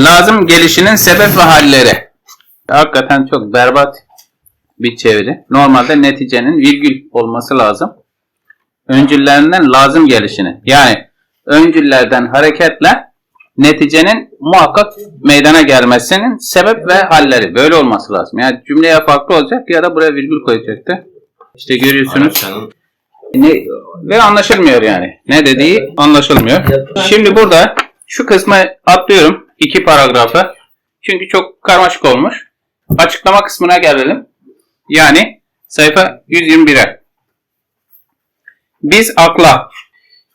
Lazım gelişinin sebep ve halleri. Hakikaten çok berbat bir çeviri. Normalde neticenin virgül olması lazım. Öncüllerinden lazım gelişini. Yani öncüllerden hareketle neticenin muhakkak meydana gelmesinin sebep ve halleri. Böyle olması lazım. Yani cümleye farklı olacak ya da buraya virgül koyacaktı. İşte görüyorsunuz. Ne, ve anlaşılmıyor yani. Ne dediği anlaşılmıyor. Şimdi burada şu kısmı atlıyorum. İki paragrafı. Çünkü çok karmaşık olmuş. Açıklama kısmına gelelim. Yani sayfa 121'e. Biz akla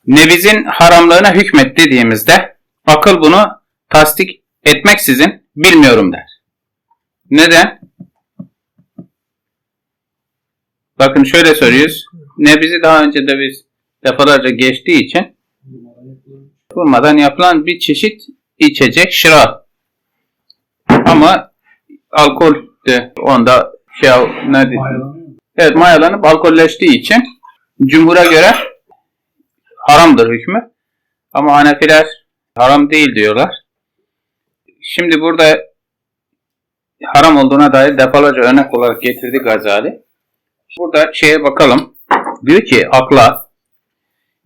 nebizin haramlığına hükmet dediğimizde akıl bunu tasdik etmeksizin bilmiyorum der. Neden? Bakın şöyle soruyoruz. Nebizi daha önce de biz defalarca geçtiği için vurmadan yapılan bir çeşit içecek şıra. Ama alkol de onda şey ne? Evet mayalanıp alkolleştiği için cumhura göre haramdır hükmü. Ama Hanefiler haram değil diyorlar. Şimdi burada haram olduğuna dair defalarca örnek olarak getirdi Gazali. Burada şeye bakalım. Diyor ki akla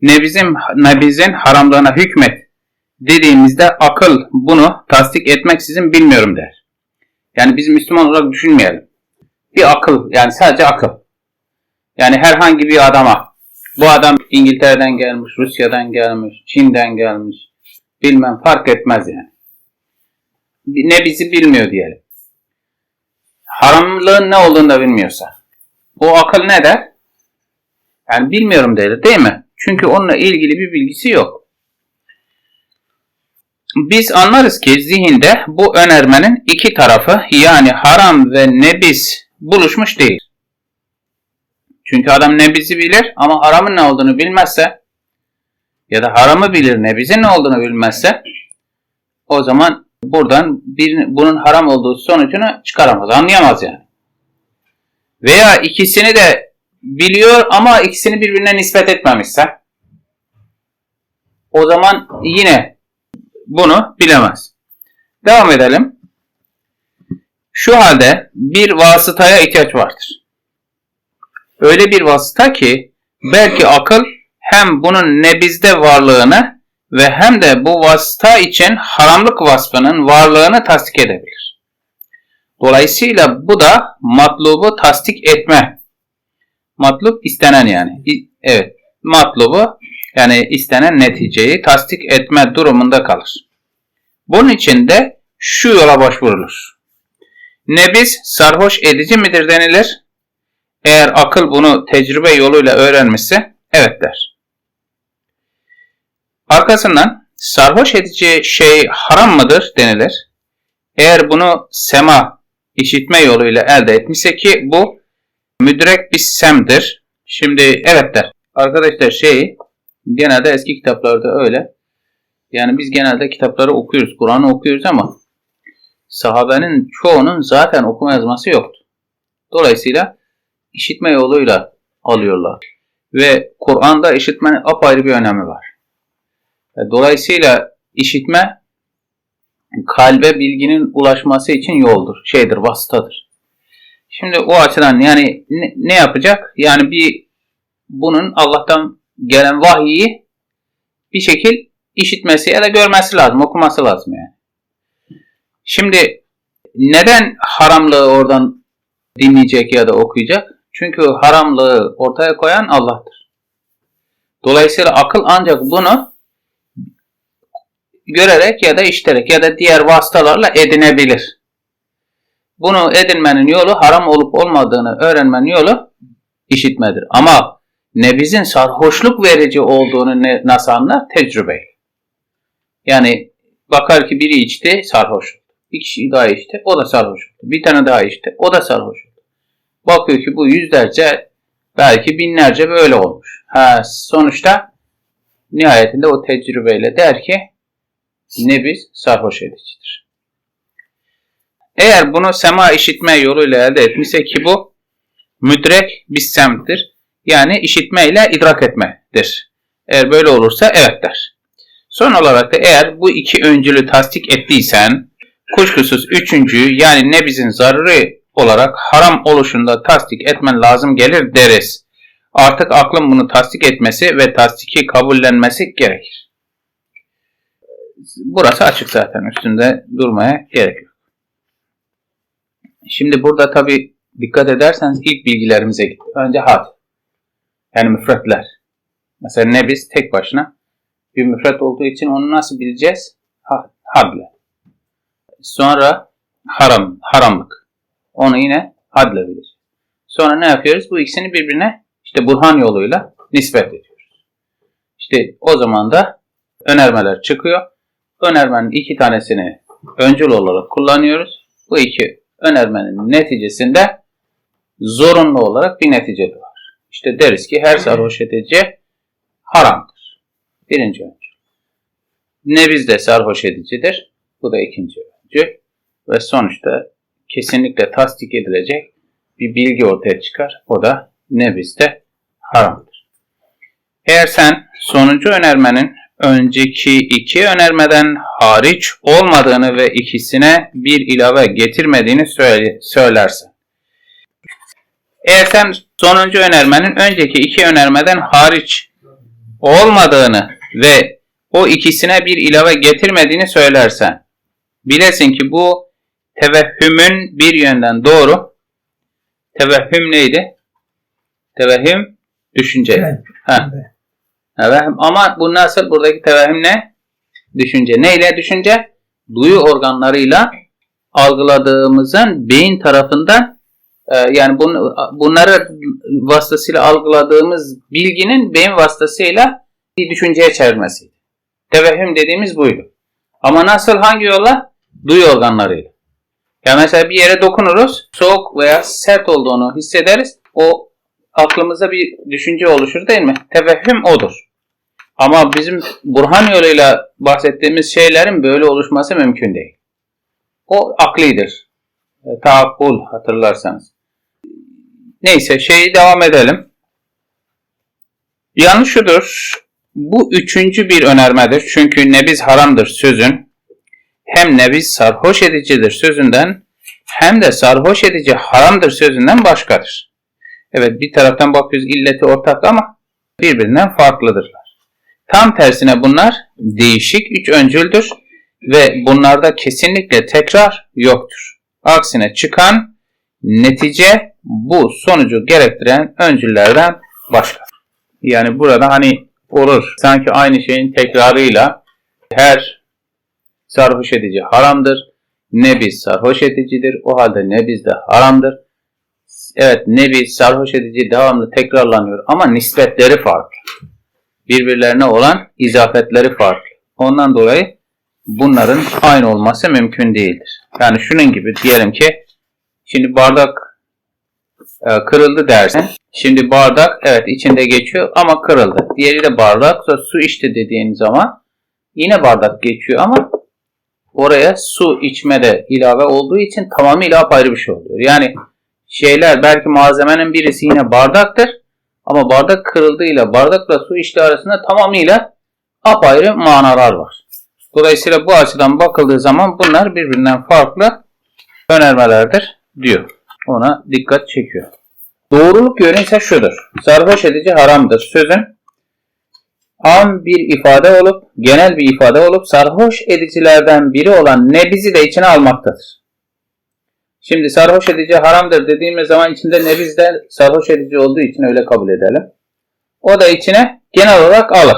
nebizin, nebizin haramlığına hükmet dediğimizde akıl bunu tasdik etmeksizin bilmiyorum der. Yani biz Müslüman olarak düşünmeyelim. Bir akıl yani sadece akıl. Yani herhangi bir adama bu adam İngiltere'den gelmiş, Rusya'dan gelmiş, Çin'den gelmiş bilmem fark etmez yani. Ne bizi bilmiyor diyelim. Haramlığın ne olduğunu da bilmiyorsa. O akıl ne der? Yani bilmiyorum der değil mi? Çünkü onunla ilgili bir bilgisi yok. Biz anlarız ki zihinde bu önermenin iki tarafı yani haram ve nebis buluşmuş değil. Çünkü adam nebizi bilir ama haramın ne olduğunu bilmezse ya da haramı bilir nebizin ne olduğunu bilmezse o zaman buradan bir, bunun haram olduğu sonucunu çıkaramaz, anlayamaz yani. Veya ikisini de biliyor ama ikisini birbirine nispet etmemişse o zaman yine bunu bilemez. Devam edelim. Şu halde bir vasıtaya ihtiyaç vardır. Öyle bir vasıta ki belki akıl hem bunun nebizde varlığını ve hem de bu vasıta için haramlık vasfının varlığını tasdik edebilir. Dolayısıyla bu da matlubu tasdik etme. Matlub istenen yani. Evet. Matlubu yani istenen neticeyi tasdik etme durumunda kalır. Bunun için de şu yola başvurulur. Nebiz sarhoş edici midir denilir. Eğer akıl bunu tecrübe yoluyla öğrenmişse evet der. Arkasından sarhoş edici şey haram mıdır denilir. Eğer bunu sema işitme yoluyla elde etmişse ki bu müdrek bir semdir. Şimdi evet der. Arkadaşlar şey genelde eski kitaplarda öyle. Yani biz genelde kitapları okuyoruz, Kur'an'ı okuyoruz ama sahabenin çoğunun zaten okuma yazması yoktu. Dolayısıyla işitme yoluyla alıyorlar. Ve Kur'an'da işitmenin apayrı bir önemi var. E, Dolayısıyla işitme kalbe bilginin ulaşması için yoldur, şeydir, vasıtadır. Şimdi o açıdan yani ne, ne yapacak? Yani bir bunun Allah'tan gelen vahiyi bir şekil işitmesi ya da görmesi lazım, okuması lazım yani. Şimdi neden haramlığı oradan dinleyecek ya da okuyacak? Çünkü haramlığı ortaya koyan Allah'tır. Dolayısıyla akıl ancak bunu görerek ya da işiterek ya da diğer vasıtalarla edinebilir. Bunu edinmenin yolu haram olup olmadığını öğrenmenin yolu işitmedir. Ama nebizin sarhoşluk verici olduğunu ne, nasıl anlar? Tecrübeyle. Yani bakar ki biri içti sarhoş. Bir kişi daha içti o da sarhoş. Bir tane daha içti o da sarhoş. Bakıyor ki bu yüzlerce belki binlerce böyle olmuş. Ha, sonuçta nihayetinde o tecrübeyle der ki nebiz sarhoş edicidir. Eğer bunu sema işitme yoluyla elde etmişse ki bu müdrek bir semttir. Yani işitmeyle idrak etmedir. Eğer böyle olursa evet der. Son olarak da eğer bu iki öncülü tasdik ettiysen kuşkusuz üçüncüyü yani nebizin zaruri olarak haram oluşunda tasdik etmen lazım gelir deriz. Artık aklın bunu tasdik etmesi ve tasdiki kabullenmesi gerekir. Burası açık zaten üstünde durmaya gerek yok. Şimdi burada tabi dikkat ederseniz ilk bilgilerimize gitti. Önce had. Yani müfretler. Mesela nebiz tek başına bir müfret olduğu için onu nasıl bileceğiz? Ha- Hadle. Sonra haram, haramlık. Onu yine hadle bileceğiz. Sonra ne yapıyoruz? Bu ikisini birbirine işte burhan yoluyla nispet ediyoruz. İşte o zaman da önermeler çıkıyor. Önermenin iki tanesini öncül olarak kullanıyoruz. Bu iki önermenin neticesinde zorunlu olarak bir netice doğar. İşte deriz ki her sarhoş edici haramdır. Birinci öncül. Nebiz de sarhoş edicidir. Bu da ikinci öncül. Ve sonuçta kesinlikle tasdik edilecek bir bilgi ortaya çıkar. O da nebizde haramdır. Eğer sen sonuncu önermenin önceki iki önermeden hariç olmadığını ve ikisine bir ilave getirmediğini söyle- Eğer sen sonuncu önermenin önceki iki önermeden hariç olmadığını ve o ikisine bir ilave getirmediğini söylersen, bilesin ki bu tevehhümün bir yönden doğru. Tevehhüm neydi? Tevehhüm düşünce. Evet. Ha. Tevehhüm. Ama bu nasıl? Buradaki tevehhüm ne? Düşünce. Neyle düşünce? Duyu organlarıyla algıladığımızın beyin tarafından yani bunu, bunları vasıtasıyla algıladığımız bilginin beyin vasıtasıyla bir düşünceye çevirmesiydi. Tevehhüm dediğimiz buydu. Ama nasıl hangi yolla? Duyu organlarıyla. Ya mesela bir yere dokunuruz, soğuk veya sert olduğunu hissederiz. O aklımızda bir düşünce oluşur değil mi? Tevehhüm odur. Ama bizim Burhan yoluyla bahsettiğimiz şeylerin böyle oluşması mümkün değil. O aklidir. E, Taakkul hatırlarsanız. Neyse şeyi devam edelim. Yanlış şudur. Bu üçüncü bir önermedir. Çünkü nebiz haramdır sözün. Hem nebiz sarhoş edicidir sözünden hem de sarhoş edici haramdır sözünden başkadır. Evet bir taraftan bakıyoruz illeti ortak ama birbirinden farklıdırlar. Tam tersine bunlar değişik üç öncüldür ve bunlarda kesinlikle tekrar yoktur. Aksine çıkan netice bu sonucu gerektiren öncüllerden başka. Yani burada hani olur sanki aynı şeyin tekrarıyla her sarhoş edici haramdır. Nebiz sarhoş edicidir. O halde nebiz de haramdır. Evet nebiz sarhoş edici devamlı tekrarlanıyor ama nispetleri farklı. Birbirlerine olan izafetleri farklı. Ondan dolayı bunların aynı olması mümkün değildir. Yani şunun gibi diyelim ki şimdi bardak e, kırıldı dersin. Şimdi bardak evet içinde geçiyor ama kırıldı. Diğeri de bardak sonra su içti dediğin zaman yine bardak geçiyor ama oraya su içme de ilave olduğu için tamamıyla apayrı bir şey oluyor. Yani şeyler belki malzemenin birisi yine bardaktır ama bardak kırıldığıyla bardakla su içtiği arasında tamamıyla apayrı manalar var. Dolayısıyla bu açıdan bakıldığı zaman bunlar birbirinden farklı önermelerdir diyor. Ona dikkat çekiyor. Doğruluk yönü ise şudur. Sarhoş edici haramdır. Sözün am bir ifade olup, genel bir ifade olup sarhoş edicilerden biri olan nebizi de içine almaktadır. Şimdi sarhoş edici haramdır dediğimiz zaman içinde nebiz de sarhoş edici olduğu için öyle kabul edelim. O da içine genel olarak alır.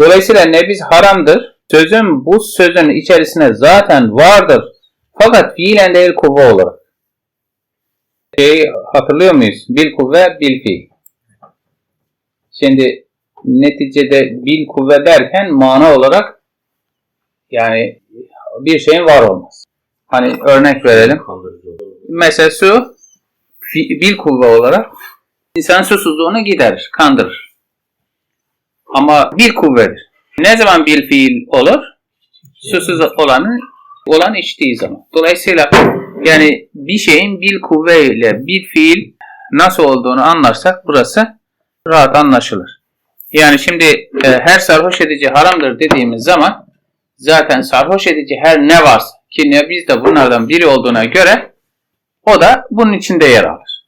Dolayısıyla nebiz haramdır. Sözün bu sözün içerisine zaten vardır. Fakat fiilen değil kuvve olarak. Şeyi hatırlıyor muyuz? Bil kuvve, bil fiil. Şimdi neticede bil kuvve derken mana olarak yani bir şeyin var olması. Hani örnek verelim. Mesela su bil kuvve olarak insan susuzluğunu giderir, kandırır. Ama bil kuvvedir. Ne zaman bil fiil olur? Susuz olanın olan içtiği zaman. Dolayısıyla yani bir şeyin bil kuvve ile bir fiil nasıl olduğunu anlarsak burası rahat anlaşılır. Yani şimdi e, her sarhoş edici haramdır dediğimiz zaman zaten sarhoş edici her ne varsa ki ne biz de bunlardan biri olduğuna göre o da bunun içinde yer alır.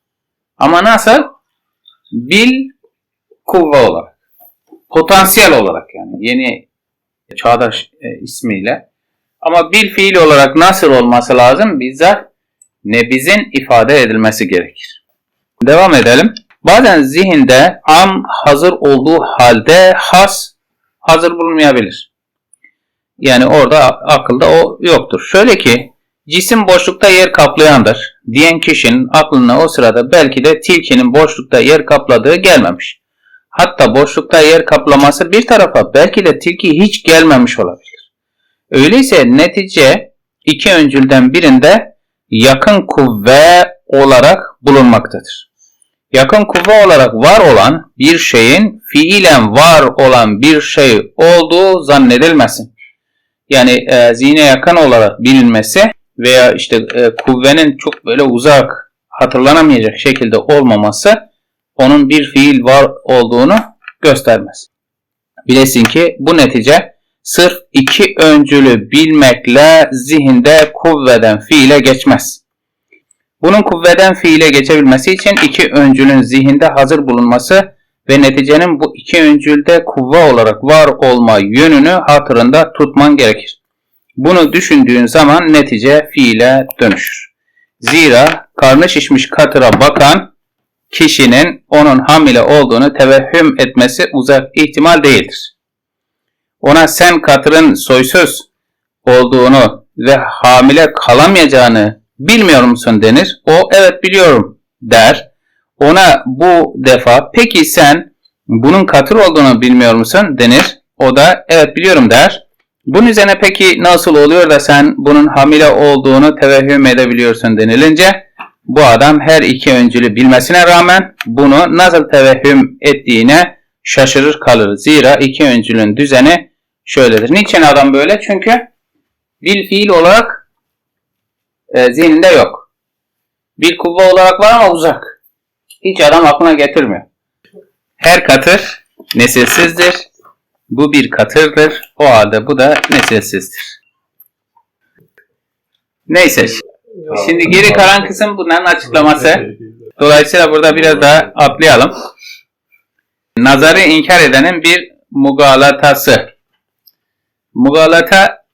Ama nasıl? Bil kuvve olarak. Potansiyel olarak yani yeni çağdaş e, ismiyle. Ama bil fiil olarak nasıl olması lazım? Bizzat nebizin ifade edilmesi gerekir. Devam edelim. Bazen zihinde am hazır olduğu halde has hazır bulunmayabilir. Yani orada akılda o yoktur. Şöyle ki cisim boşlukta yer kaplayandır diyen kişinin aklına o sırada belki de tilkinin boşlukta yer kapladığı gelmemiş. Hatta boşlukta yer kaplaması bir tarafa belki de tilki hiç gelmemiş olabilir. Öyleyse netice iki öncülden birinde yakın kuvve olarak bulunmaktadır. Yakın kuvve olarak var olan bir şeyin fiilen var olan bir şey olduğu zannedilmesin. Yani e, zihne yakın olarak bilinmesi veya işte e, kuvvenin çok böyle uzak hatırlanamayacak şekilde olmaması onun bir fiil var olduğunu göstermez. Bilesin ki bu netice sırf iki öncülü bilmekle zihinde kuvveden fiile geçmez. Bunun kuvveden fiile geçebilmesi için iki öncülün zihinde hazır bulunması ve neticenin bu iki öncülde kuvve olarak var olma yönünü hatırında tutman gerekir. Bunu düşündüğün zaman netice fiile dönüşür. Zira karnı şişmiş katıra bakan kişinin onun hamile olduğunu tevehhüm etmesi uzak ihtimal değildir. Ona sen katırın soysuz olduğunu ve hamile kalamayacağını bilmiyor musun denir. O evet biliyorum der. Ona bu defa peki sen bunun katır olduğunu bilmiyor musun denir. O da evet biliyorum der. Bunun üzerine peki nasıl oluyor da sen bunun hamile olduğunu tevehhüm edebiliyorsun denilince bu adam her iki öncülü bilmesine rağmen bunu nasıl tevehhüm ettiğine şaşırır kalır. Zira iki öncülün düzeni şöyledir. Niçin adam böyle? Çünkü bil fiil olarak e, zihninde yok. Bir kuvve olarak var ama uzak. Hiç adam aklına getirmiyor. Her katır nesilsizdir. Bu bir katırdır. O halde bu da nesilsizdir. Neyse. Şimdi geri kalan kısım bunların açıklaması. Dolayısıyla burada biraz daha atlayalım. Nazarı inkar edenin bir mugalatası. Mugalata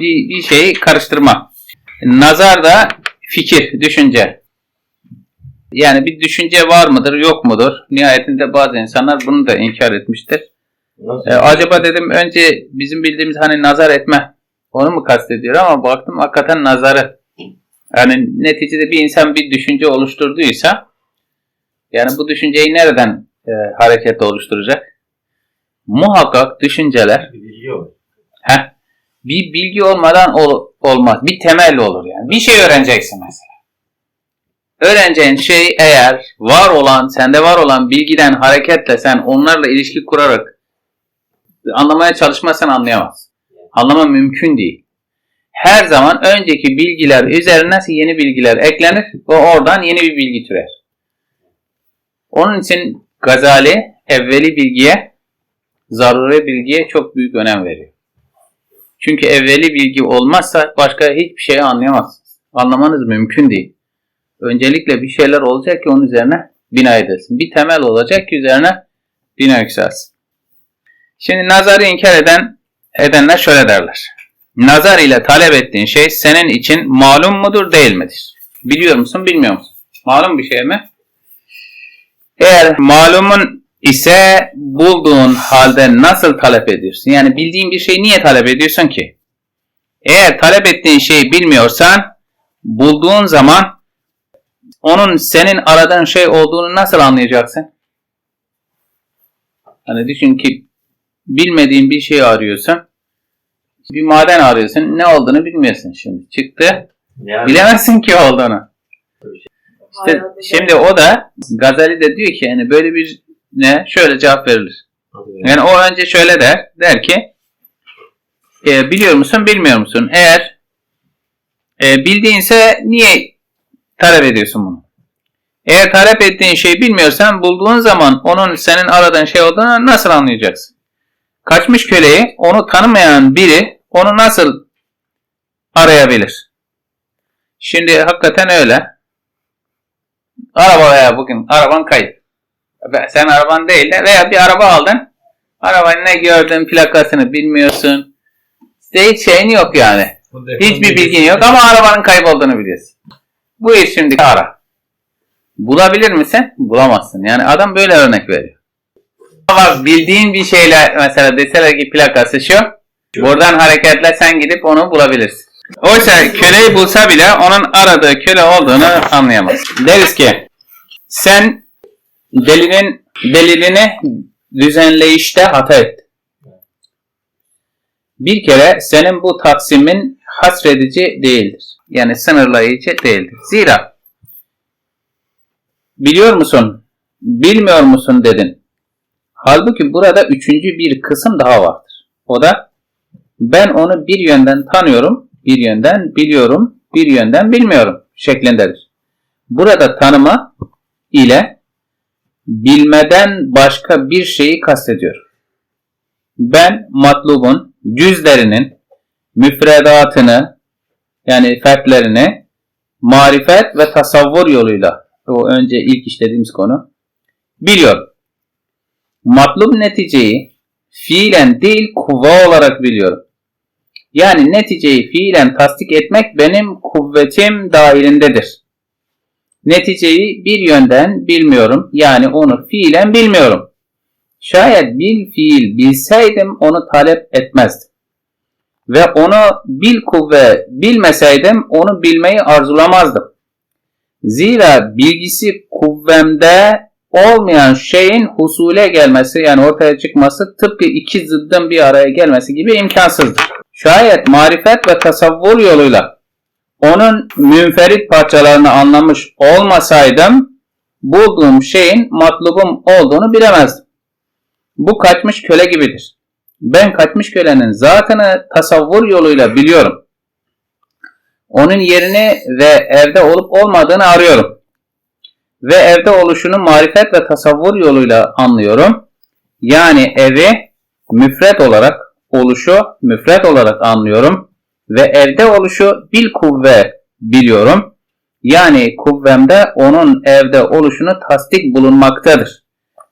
bir, bir şeyi karıştırma. Nazar da fikir, düşünce. Yani bir düşünce var mıdır, yok mudur? Nihayetinde bazı insanlar bunu da inkar etmiştir. Nasıl? Ee, acaba dedim önce bizim bildiğimiz hani nazar etme onu mu kastediyor ama baktım hakikaten nazarı. Yani neticede bir insan bir düşünce oluşturduysa yani bu düşünceyi nereden e, hareketle oluşturacak? Muhakkak düşünceler yok. Heh, bir bilgi olmadan ol- olmaz. Bir temel olur yani. Bir şey öğreneceksin mesela. Öğreneceğin şey eğer var olan, sende var olan bilgiden hareketle sen onlarla ilişki kurarak anlamaya çalışmazsan anlayamazsın. Anlama mümkün değil. Her zaman önceki bilgiler üzerine yeni bilgiler eklenir ve oradan yeni bir bilgi türer. Onun için Gazali evveli bilgiye, zaruri bilgiye çok büyük önem veriyor. Çünkü evveli bilgi olmazsa başka hiçbir şeyi anlayamazsınız. Anlamanız mümkün değil. Öncelikle bir şeyler olacak ki onun üzerine bina edilsin. Bir temel olacak ki üzerine bina yükselsin. Şimdi nazarı inkar eden edenler şöyle derler. Nazar ile talep ettiğin şey senin için malum mudur değil midir? Biliyor musun bilmiyor musun? Malum bir şey mi? Eğer malumun ise bulduğun halde nasıl talep ediyorsun? Yani bildiğin bir şeyi niye talep ediyorsun ki? Eğer talep ettiğin şeyi bilmiyorsan bulduğun zaman onun senin aradığın şey olduğunu nasıl anlayacaksın? Hani düşün ki bilmediğin bir şey arıyorsun. Bir maden arıyorsun. Ne olduğunu bilmiyorsun şimdi. Çıktı. Yani Bilemezsin ki olduğunu. İşte şimdi o da Gazali de diyor ki yani böyle bir ne şöyle cevap verilir. Yani o önce şöyle der. Der ki e, biliyor musun bilmiyor musun? Eğer e, bildiğinse niye talep ediyorsun bunu? Eğer talep ettiğin şeyi bilmiyorsan bulduğun zaman onun senin aradığın şey olduğunu nasıl anlayacaksın? Kaçmış köleyi onu tanımayan biri onu nasıl arayabilir. Şimdi hakikaten öyle. Araba veya bugün araban kayıp. Sen araban değil de veya bir araba aldın. Arabanın ne gördün plakasını bilmiyorsun. Hiç şeyin yok yani. Hiçbir bilgin yok ama arabanın kaybolduğunu biliyorsun. Bu iş şimdi ara. Bulabilir misin? Bulamazsın. Yani adam böyle örnek veriyor. Ama bildiğin bir şeyle mesela deseler ki plakası şu. Buradan hareketle sen gidip onu bulabilirsin. Oysa köleyi bulsa bile onun aradığı köle olduğunu anlayamaz. Deriz ki sen delinin delilini düzenleyişte hata ettin. Bir kere senin bu taksimin hasredici değildir. Yani sınırlayıcı değildir. Zira biliyor musun, bilmiyor musun dedin. Halbuki burada üçüncü bir kısım daha vardır. O da ben onu bir yönden tanıyorum, bir yönden biliyorum, bir yönden bilmiyorum şeklindedir. Burada tanıma ile bilmeden başka bir şeyi kastediyor. Ben matlubun cüzlerinin müfredatını yani fertlerini marifet ve tasavvur yoluyla o önce ilk işlediğimiz konu biliyorum. Matlub neticeyi fiilen değil kuvve olarak biliyorum. Yani neticeyi fiilen tasdik etmek benim kuvvetim dahilindedir. Neticeyi bir yönden bilmiyorum. Yani onu fiilen bilmiyorum. Şayet bil fiil bilseydim onu talep etmezdim. Ve onu bil kuvve bilmeseydim onu bilmeyi arzulamazdım. Zira bilgisi kuvvemde olmayan şeyin husule gelmesi yani ortaya çıkması tıpkı iki zıddın bir araya gelmesi gibi imkansızdır. Şayet marifet ve tasavvur yoluyla onun münferit parçalarını anlamış olmasaydım bulduğum şeyin matlubum olduğunu bilemezdim. Bu kaçmış köle gibidir. Ben kaçmış kölenin zatını tasavvur yoluyla biliyorum. Onun yerini ve evde olup olmadığını arıyorum. Ve evde oluşunu marifet ve tasavvur yoluyla anlıyorum. Yani evi müfret olarak, oluşu müfret olarak anlıyorum. Ve evde oluşu bil kuvve biliyorum. Yani kuvvemde onun evde oluşunu tasdik bulunmaktadır.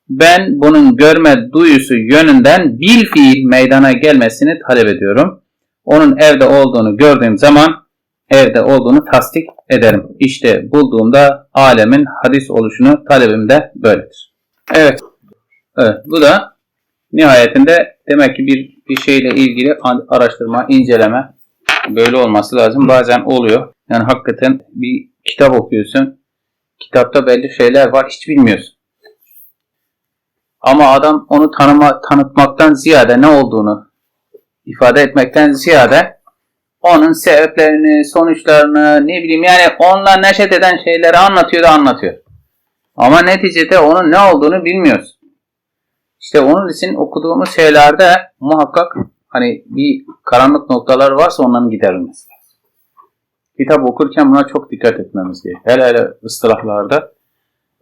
Ben bunun görme duyusu yönünden bil fiil meydana gelmesini talep ediyorum. Onun evde olduğunu gördüğüm zaman evde olduğunu tasdik ederim. İşte bulduğumda alemin hadis oluşunu talebim de böyledir. Evet. Evet. Bu da nihayetinde demek ki bir, bir şeyle ilgili araştırma, inceleme böyle olması lazım. Bazen oluyor. Yani hakikaten bir kitap okuyorsun. Kitapta belli şeyler var hiç bilmiyorsun. Ama adam onu tanıma, tanıtmaktan ziyade ne olduğunu ifade etmekten ziyade onun sebeplerini, sonuçlarını ne bileyim yani onunla neşet eden şeyleri anlatıyor da anlatıyor. Ama neticede onun ne olduğunu bilmiyoruz. İşte onun için okuduğumuz şeylerde muhakkak hani bir karanlık noktalar varsa onların giderilmesi. Kitap okurken buna çok dikkat etmemiz gerekiyor. Hele hele ıstılahlarda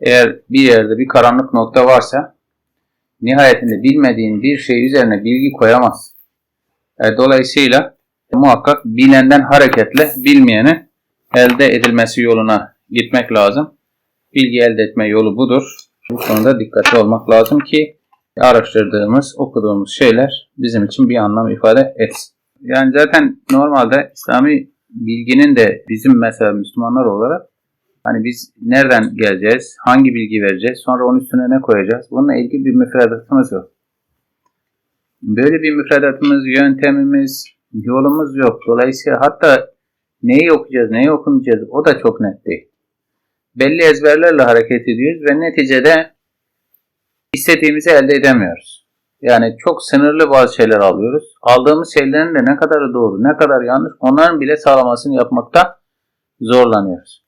eğer bir yerde bir karanlık nokta varsa nihayetinde bilmediğin bir şey üzerine bilgi koyamaz. E, dolayısıyla muhakkak bilenden hareketle bilmeyeni elde edilmesi yoluna gitmek lazım. Bilgi elde etme yolu budur. Bu konuda dikkatli olmak lazım ki araştırdığımız, okuduğumuz şeyler bizim için bir anlam ifade etsin. Yani zaten normalde İslami bilginin de bizim mesela Müslümanlar olarak hani biz nereden geleceğiz, hangi bilgi vereceğiz, sonra onun üstüne ne koyacağız? Bununla ilgili bir müfredatımız yok. Böyle bir müfredatımız, yöntemimiz, yolumuz yok. Dolayısıyla hatta neyi okuyacağız, neyi okumayacağız o da çok net değil. Belli ezberlerle hareket ediyoruz ve neticede istediğimizi elde edemiyoruz. Yani çok sınırlı bazı şeyler alıyoruz. Aldığımız şeylerin de ne kadar doğru, ne kadar yanlış onların bile sağlamasını yapmakta zorlanıyoruz.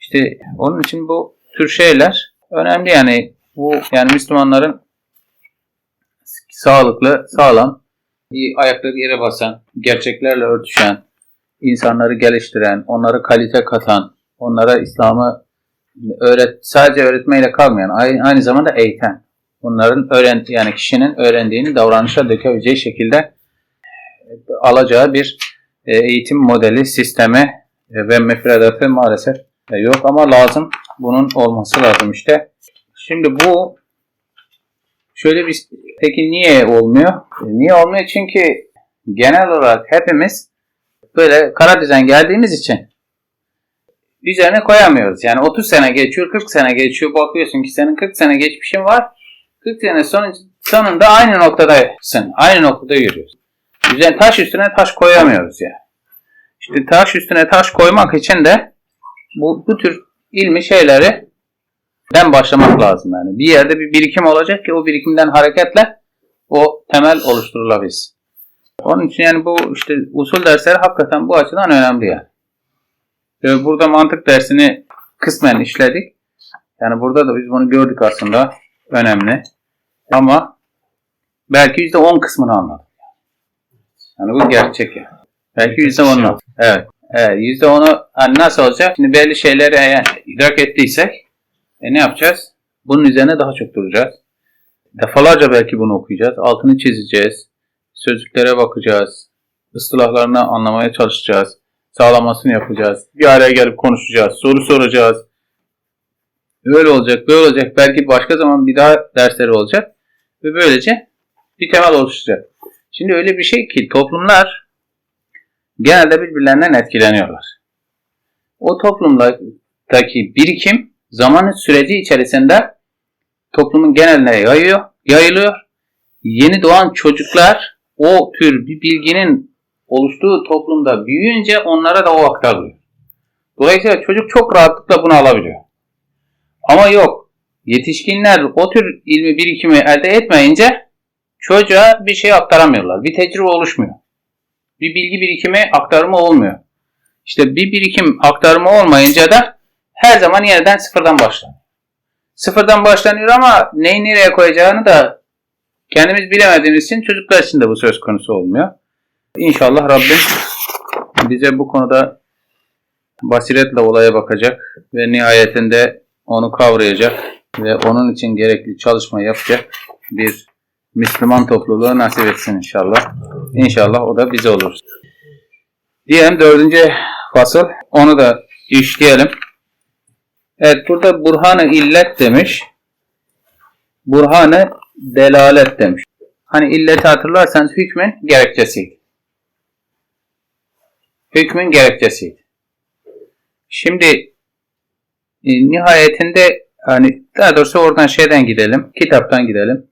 İşte onun için bu tür şeyler önemli yani bu yani Müslümanların sağlıklı, sağlam, ayakları yere basan, gerçeklerle örtüşen, insanları geliştiren, onlara kalite katan, onlara İslam'ı öğret sadece öğretmeyle kalmayan, aynı zamanda eğiten. Bunların öğren yani kişinin öğrendiğini davranışa dökebileceği şekilde alacağı bir e, eğitim modeli, sistemi e, ve müfredatı maalesef e, yok ama lazım. Bunun olması lazım işte. Şimdi bu şöyle bir peki niye olmuyor? E, Niye olmuyor? Çünkü genel olarak hepimiz böyle kara düzen geldiğimiz için üzerine koyamıyoruz. Yani 30 sene geçiyor, 40 sene geçiyor. Bakıyorsun ki senin 40 sene geçmişin var. 40 sene son, sonunda aynı noktadasın. Aynı noktada yürüyorsun. Üzerine taş üstüne taş koyamıyoruz yani. İşte taş üstüne taş koymak için de bu, bu tür ilmi şeyleri den başlamak lazım yani. Bir yerde bir birikim olacak ki o birikimden hareketle o temel oluşturulabilsin. Onun için yani bu işte usul dersleri hakikaten bu açıdan önemli yani. Ee, Burada mantık dersini kısmen işledik. Yani burada da biz bunu gördük aslında. Önemli. Ama belki %10 kısmını anladık. Yani bu gerçek yani. Belki %10'unu. Evet. Evet. %10'u hani nasıl olacak? Şimdi belli şeyleri eğer idrak ettiysek e ne yapacağız? Bunun üzerine daha çok duracağız. Defalarca belki bunu okuyacağız. Altını çizeceğiz. Sözlüklere bakacağız. ıstılahlarını anlamaya çalışacağız. Sağlamasını yapacağız. Bir araya gelip konuşacağız. Soru soracağız. Öyle olacak, böyle olacak. Belki başka zaman bir daha dersleri olacak. Ve böylece bir temel oluşacak. Şimdi öyle bir şey ki toplumlar genelde birbirlerinden etkileniyorlar. O toplumdaki birikim zamanın süreci içerisinde toplumun geneline yayıyor, yayılıyor. Yeni doğan çocuklar o tür bir bilginin oluştuğu toplumda büyüyünce onlara da o aktarılıyor. Dolayısıyla çocuk çok rahatlıkla bunu alabiliyor. Ama yok. Yetişkinler o tür ilmi birikimi elde etmeyince çocuğa bir şey aktaramıyorlar. Bir tecrübe oluşmuyor. Bir bilgi birikimi aktarımı olmuyor. İşte bir birikim aktarımı olmayınca da her zaman yeniden sıfırdan başlanıyor. Sıfırdan başlanıyor ama neyi nereye koyacağını da kendimiz bilemediğimiz için çocuklar için de bu söz konusu olmuyor. İnşallah Rabbim bize bu konuda basiretle olaya bakacak ve nihayetinde onu kavrayacak ve onun için gerekli çalışma yapacak bir Müslüman topluluğu nasip etsin inşallah. İnşallah o da bize olur. Diyelim dördüncü fasıl. Onu da işleyelim. Evet burada burhanı illet demiş. Burhanı delalet demiş. Hani illeti hatırlarsanız hükmün gerekçesiydi. Hükmün gerekçesiydi. Şimdi nihayetinde hani daha doğrusu oradan şeyden gidelim. Kitaptan gidelim.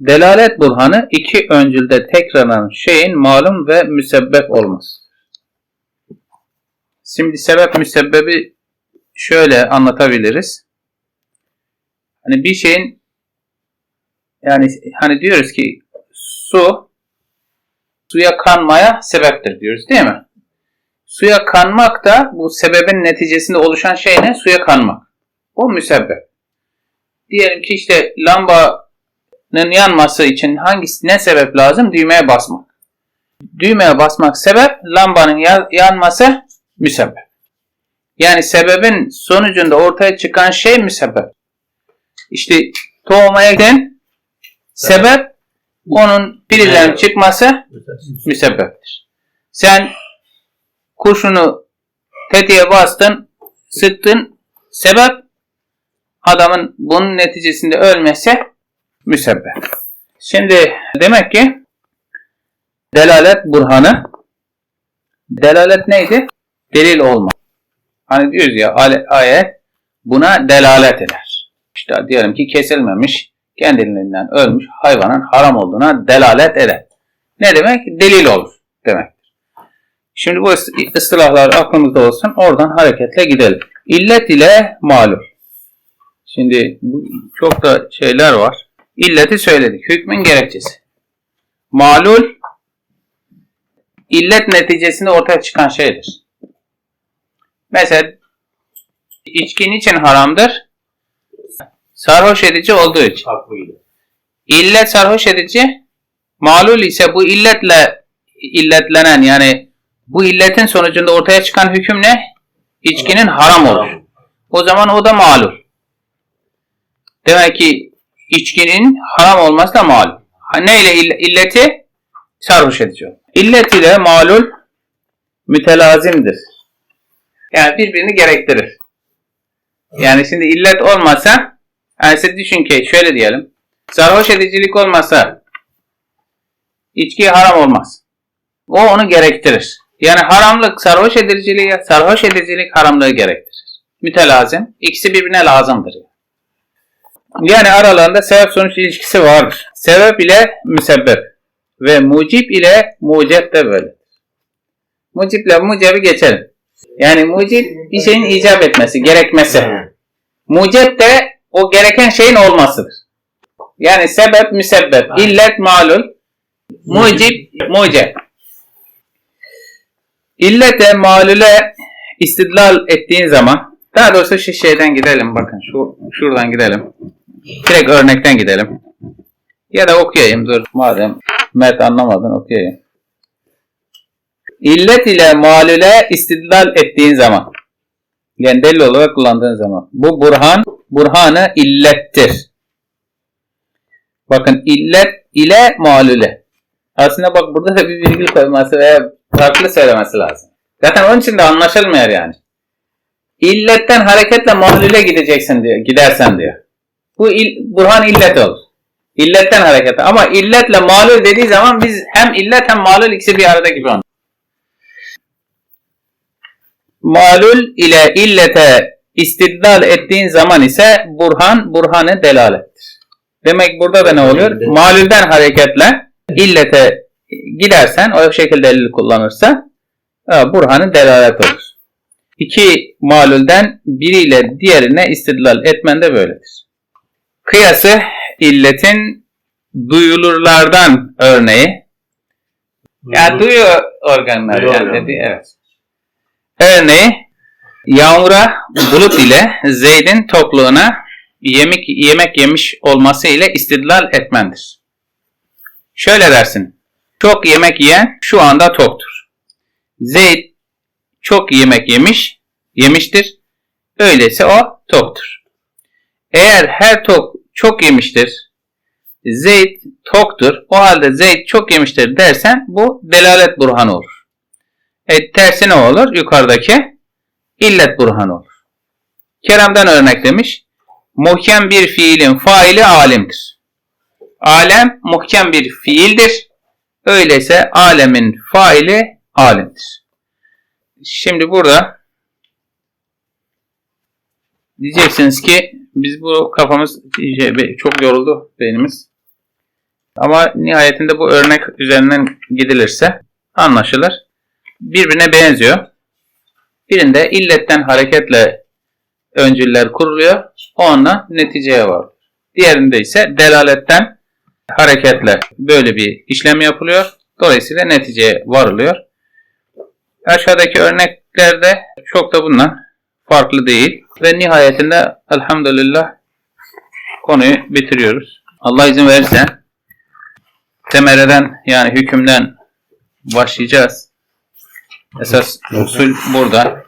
Delalet burhanı iki öncülde tekrarlanan şeyin malum ve müsebbep olması. Şimdi sebep müsebbebi şöyle anlatabiliriz. Hani bir şeyin yani hani diyoruz ki su suya kanmaya sebeptir diyoruz değil mi? Suya kanmak da bu sebebin neticesinde oluşan şey ne? Suya kanmak. O müsebbep. Diyelim ki işte lambanın yanması için hangisi ne sebep lazım? Düğmeye basmak. Düğmeye basmak sebep, lambanın ya- yanması müsebbep. Yani sebebin sonucunda ortaya çıkan şey müsebbep. İşte tohuma giden sebep onun birilerinin çıkması müsebbeptir. Sen kurşunu tetiğe bastın, sıktın, sebep adamın bunun neticesinde ölmesi müsebbep. Şimdi demek ki delalet burhanı delalet neydi? Delil olma. Hani diyoruz ya ayet buna delalet eder. İşte diyelim ki kesilmemiş, kendiliğinden ölmüş hayvanın haram olduğuna delalet eder. Ne demek? Delil olur demektir. Şimdi bu ıstılahlar aklımızda olsun. Oradan hareketle gidelim. İllet ile malum. Şimdi çok da şeyler var. İlleti söyledik. Hükmün gerekçesi. Malul illet neticesinde ortaya çıkan şeydir. Mesela içki niçin haramdır? Sarhoş edici olduğu için. Haklıydı. İllet sarhoş edici, malul ise bu illetle illetlenen yani bu illetin sonucunda ortaya çıkan hüküm ne? İçkinin haram olur. O zaman o da malul. Demek ki içkinin haram olması da malul. Neyle ill- illeti? Sarhoş edici. İllet ile malul mütelazimdir. Yani birbirini gerektirir. Yani şimdi illet olmasa, yani siz düşün ki şöyle diyelim. Sarhoş edicilik olmasa içki haram olmaz. O onu gerektirir. Yani haramlık sarhoş ediciliği, sarhoş edicilik haramlığı gerektirir. Mütelazim. İkisi birbirine lazımdır. Yani aralarında sebep sonuç ilişkisi vardır. Sebep ile müsebbep ve mucip ile mucep de böyle. Muciple mucebi geçelim. Yani mucip bir şeyin icap etmesi, gerekmesi. Mucep de o gereken şeyin olmasıdır. Yani sebep, müsebbep, illet, malul, mucip, mucep. İllete, malule istidlal ettiğin zaman, daha doğrusu şu şeyden gidelim bakın, şu şuradan gidelim. Direkt örnekten gidelim. Ya da okuyayım dur madem Mert anlamadın okuyayım. İllet ile malule istidlal ettiğin zaman yani delil olarak kullandığın zaman bu burhan burhanı illettir. Bakın illet ile malule. Aslında bak burada da bir virgül koyması veya farklı söylemesi lazım. Zaten onun için de anlaşılmıyor yani. İlletten hareketle malule gideceksin diyor, gidersen diyor. Bu il, burhan illet olur. İlletten hareketle. Ama illetle malul dediği zaman biz hem illet hem malul ikisi bir arada gibi olur. Malul ile illete istidlal ettiğin zaman ise burhan, burhanı delalettir. Demek burada da ne oluyor? Malulden hareketle illete gidersen, o şekilde delil kullanırsa e, burhanı delalet olur. İki malulden biriyle diğerine istidlal etmen de böyledir. Kıyası illetin duyulurlardan örneği. Ya duyu organları Duyu yani dedi, evet. Örneği yağmura bulut ile Zeyd'in tokluğuna yemek yemek yemiş olması ile istidlal etmendir. Şöyle dersin. Çok yemek yiyen şu anda toktur. Zeyd çok yemek yemiş, yemiştir. Öyleyse o toktur. Eğer her tok çok yemiştir, Zeyd toktur, o halde Zeyd çok yemiştir dersen bu delalet burhanı olur. E, tersi ne olur? Yukarıdaki illet burhanı olur. Kerem'den örneklemiş. Muhkem bir fiilin faili alimdir. Alem muhkem bir fiildir. Öyleyse alemin faili alimdir. Şimdi burada diyeceksiniz ki biz bu kafamız şey, çok yoruldu beynimiz. Ama nihayetinde bu örnek üzerinden gidilirse anlaşılır. Birbirine benziyor. Birinde illetten hareketle öncüller kuruluyor. Onunla neticeye var. Diğerinde ise delaletten hareketle böyle bir işlem yapılıyor. Dolayısıyla neticeye varılıyor. Aşağıdaki örneklerde çok da bundan farklı değil. Ve nihayetinde elhamdülillah konuyu bitiriyoruz. Allah izin verirse temereden yani hükümden başlayacağız. Esas usul burada.